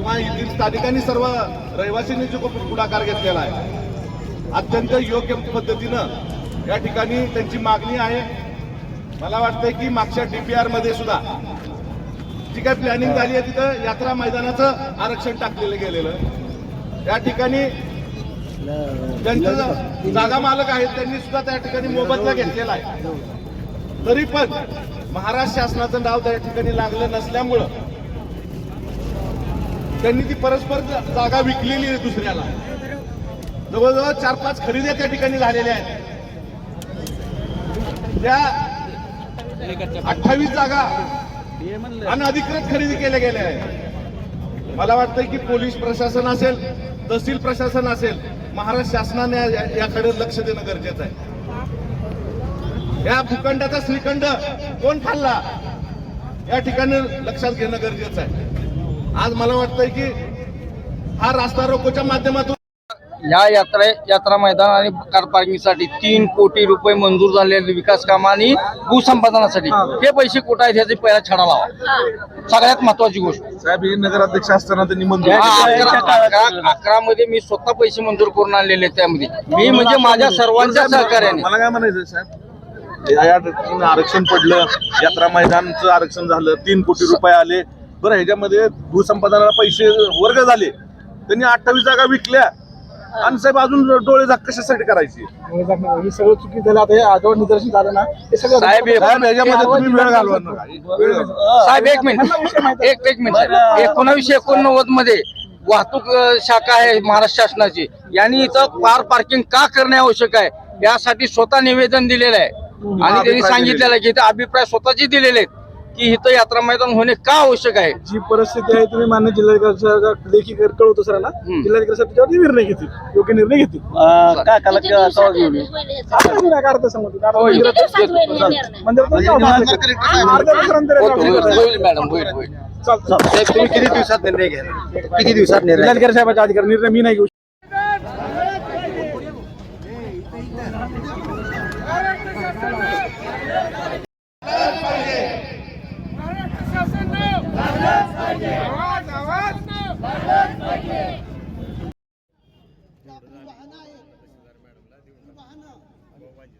किंवा येथील स्थानिकांनी सर्व रहिवासींनी जो पुढाकार घेतलेला आहे. अत्यंत योग्य पद्धतीनं या ठिकाणी त्यांची मागणी आहे. मला वाटतंय की मागच्या डीपीआरमध्ये सुद्धा जी काही प्लॅनिंग झाली आहे तिथं यात्रा मैदानाचं आरक्षण टाकलेलं गेलेलं. या ठिकाणी ज्यांचं जागा मालक आहेत त्यांनी सुद्धा त्या ठिकाणी मोबदला घेतलेला आहे. तरी पण महाराष्ट्र शासनाचं नाव त्या ठिकाणी लागलं नसल्यामुळं त्यांनी ती परस्पर जागा विकलेली आहे दुसऱ्याला. जवळजवळ चार पाच खरेदी त्या ठिकाणी झालेल्या आहेत. त्या अठ्ठावीस जागा अनधिकृत खरेदी केल्या गेल्या आहेत. मला वाटतंय की पोलीस प्रशासन असेल तहसील प्रशासन असेल महाराष्ट्र शासनाने याकडे लक्ष देणं गरजेचं आहे. या भूखंडाचा श्रीखंड कोण खाल्ला या ठिकाणी लक्षात घेणं गरजेचं आहे. आज मला वाटतंय की हा रास्ता रोकोच्या माध्यमातून या यात्रे यात्रा मैदान आणि कार पार्किंगसाठी तीन कोटी रुपये मंजूर झालेले विकास काम आणि भूसंपादनासाठी. हे. पैसे कुठं आहेत ह्याचा पहिला छडा लावा. सगळ्यात महत्वाची गोष्ट. साहेब हे नगराध्यक्ष असताना त्यांनी मंजूर अकरा मध्ये मी स्वतः पैसे मंजूर करून आणलेले त्यामध्ये. मी म्हणजे माझ्या सर्वांच्या सहकार्याने. मला काय म्हणायचं साहेब? या- आरक्षण पडलं यात्रा मैदानचं आरक्षण झालं तीन कोटी रुपये आले बरं ह्याच्यामध्ये भूसंपादनाला पैसे वर्ग झाले. त्यांनी अठ्ठावीस जागा विकल्या. आणि साहेब अजून डोळे झाक कशासाठी करायची हे सगळं चुकी झालं. आता हे आजवर निदर्शन झालं ना हे सगळं साहेब, साहेब ह्याच्यामध्ये तुम्ही वेळ नका. साहेब एक मिनिट. एक एक मिनिट. एकोणावीसशे एकोणनव्वदमध्ये वाहतूक अ, शाखा आहे महाराष्ट्र शासनाची. यांनी इथं कार पार्किंग का करणे आवश्यक आहे? यासाठी स्वतः निवेदन दिलेलं आहे. आणि त्यांनी सांगितलेलं आहे की इथं अभिप्राय स्वतःचे दिलेले आहेत. की इथं यात्रा मैदान होणे का आवश्यक आहे? जी परिस्थिती आहे तुम्ही मान्य जिल्हाधिकारी लेखी कळवतो सरांना. जिल्हाधिकारी साहेब निर्णय घेतील. योग्य निर्णय घेतील. तुम्ही किती दिवसात किती दिवसात अधिकार निर्णय मी नाही वाहनं आहेत. वाहनं.